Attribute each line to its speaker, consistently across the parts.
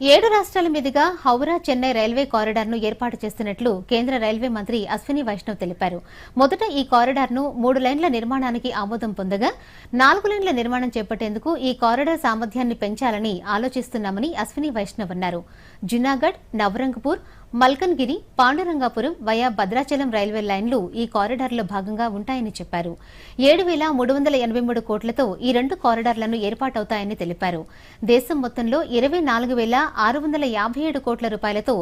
Speaker 1: ఏడు రాష్ట్రాల మీదుగా హౌరా చెన్నై రైల్వే కారిడార్ను ఏర్పాటు చేస్తున్నట్లు కేంద్ర రైల్వే మంత్రి అశ్విని వైష్ణవ్ తెలిపారు. మొదట ఈ కారిడార్ను మూడు లైన్ల నిర్మాణానికి ఆమోదం పొందగా నాలుగు లైన్ల నిర్మాణం చేపట్టేందుకు ఈ కారిడార్ సామర్థ్యాన్ని పెంచాలని ఆలోచిస్తున్నామని అశ్విని వైష్ణవ్ అన్నారు. జునాగఢ్ నవరంగపూర్ మల్కన్గిరి పాండురంగాపురం వయా భద్రాచలం రైల్వే లైన్లు ఈ కారిడార్లో భాగంగా ఉంటాయని చెప్పారు. ఏడు వేల మూడు వందల ఎనభై మూడు కోట్లతో ఈ రెండు కారిడార్లను ఏర్పాటవుతాయని తెలిపారు. దేశం మొత్తంలో ఇరవై నాలుగు వేల ఆరు వందల యాభై ఏడు కోట్ల రూపాయలతో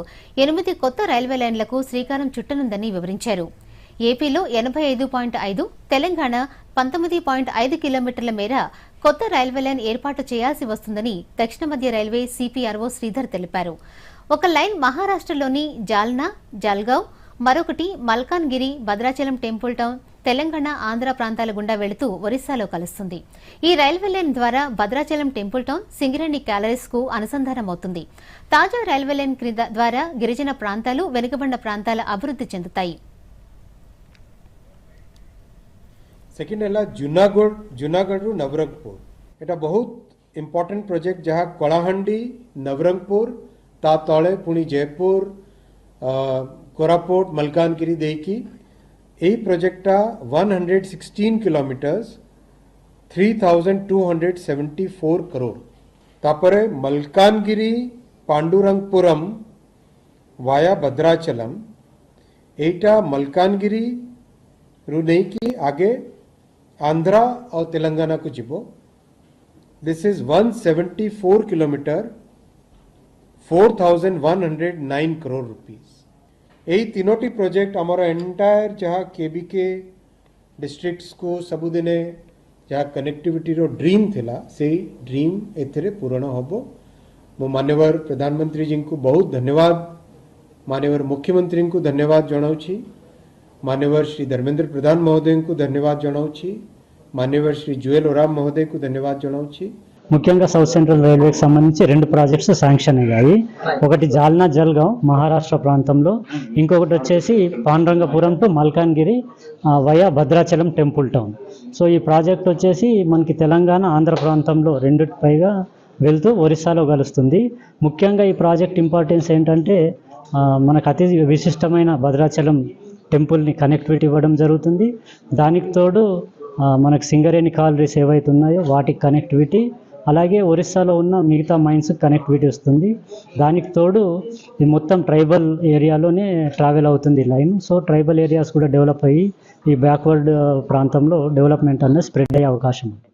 Speaker 1: ఎనిమిది కొత్త రైల్వే లైన్లకు శ్రీకారం చుట్టనుందని వివరించారు. ఏపీలో ఎనభై ఐదు పాయింట్ ఐదు తెలంగాణ పంతొమ్మిది పాయింట్ ఐదు కిలోమీటర్ల మేర కొత్త రైల్వే లైన్ ఏర్పాటు చేయాల్సి వస్తుందని దక్షిణ మధ్య రైల్వే సిపిఆర్ఓ శ్రీధర్ తెలిపారు. ఒక లైన్ మహారాష్ట్రలోని జాల్నా జల్గావ్ మరొకటి మల్కాన్గిరి భద్రాచలం టెంపుల్ టౌన్ తెలంగాణ ఆంధ్ర ప్రాంతాల గుండా వెళుతూ ఒరిస్సాలో కలుస్తుంది. ఈ రైల్వే లైన్ ద్వారా భద్రాచలం టెంపుల్ టౌన్ సింగిరెడ్డి క్యాలరీస్కు అనుసంధానం అవుతుంది. తాజా రైల్వే లైన్ క్రింద ద్వారా గిరిజన ప్రాంతాలు వెనుకబడిన ప్రాంతాల అభివృద్ధి చెందుతాయి.
Speaker 2: ఇంపార్టెంట్ है जूनागढ़ जूनागढ़ నవరంగపూర్. ତାତଳେ ପୁଣି जयपुर कोरापुट ମାଲକାନଗିରି ଦେଇକି ଏହି प्रोजेक्टा one hundred sixteen kilometres, three thousand two hundred seventy four crore. तापर मलकानगिरी, पांडुरंगपुरम, वाया भद्राचलम, एटा मलकानगिरी रु नहीं कि आगे आंध्रा और तेलंगाना को जीवो this is 174 kilometre 4,109 crore rupees. यही तीनोटी प्रोजेक्ट आम एंटायर जहाँ के केबीके डिस्ट्रिक्ट को सबुदिने जहाँ कनेक्टिविटीर ड्रीम थिला से ड्रीम एथिरे पूरण हम मो मानवर प्रधानमंत्री जी को बहुत धन्यवाद मानवर मुख्यमंत्री को धन्यवाद जनावि मानवर श्री धर्मेंद्र प्रधान महोदय को धन्यवाद जनावि मानवर श्री जुएल ओराम महोदय को धन्यवाद जनावि
Speaker 3: ముఖ్యంగా సౌత్ సెంట్రల్ రైల్వేకి సంబంధించి రెండు ప్రాజెక్ట్స్ శాంక్షన్ అయ్యాయి. ఒకటి జాల్నా జల్గాం మహారాష్ట్ర ప్రాంతంలో. ఇంకొకటి వచ్చేసి Pandurangapuram to Malkangiri via Bhadrachalam temple town. So ఈ ప్రాజెక్ట్ వచ్చేసి మనకి తెలంగాణ ఆంధ్ర ప్రాంతంలో రెండు పైగా వెళ్తూ ఒరిస్సాలో కలుస్తుంది. ముఖ్యంగా ఈ ప్రాజెక్ట్ ఇంపార్టెన్స్ ఏంటంటే మనకు అతి విశిష్టమైన భద్రాచలం టెంపుల్ని కనెక్టివిటీ ఇవ్వడం జరుగుతుంది. దానికి తోడు మనకు సింగరేణి కాలరీస్ ఏవైతే ఉన్నాయో వాటికి కనెక్టివిటీ అలాగే ఒరిస్సాలో ఉన్న మిగతా మైన్స్ కనెక్టివిటీ వస్తుంది. దానికి తోడు ఈ మొత్తం ట్రైబల్ ఏరియాలోనే ట్రావెల్ అవుతుంది లైన్. సో ట్రైబల్ ఏరియాస్ కూడా డెవలప్ అయ్యి ఈ బ్యాక్వర్డ్ ప్రాంతంలో డెవలప్మెంట్ అనేది స్ప్రెడ్ అయ్యే అవకాశం ఉంది.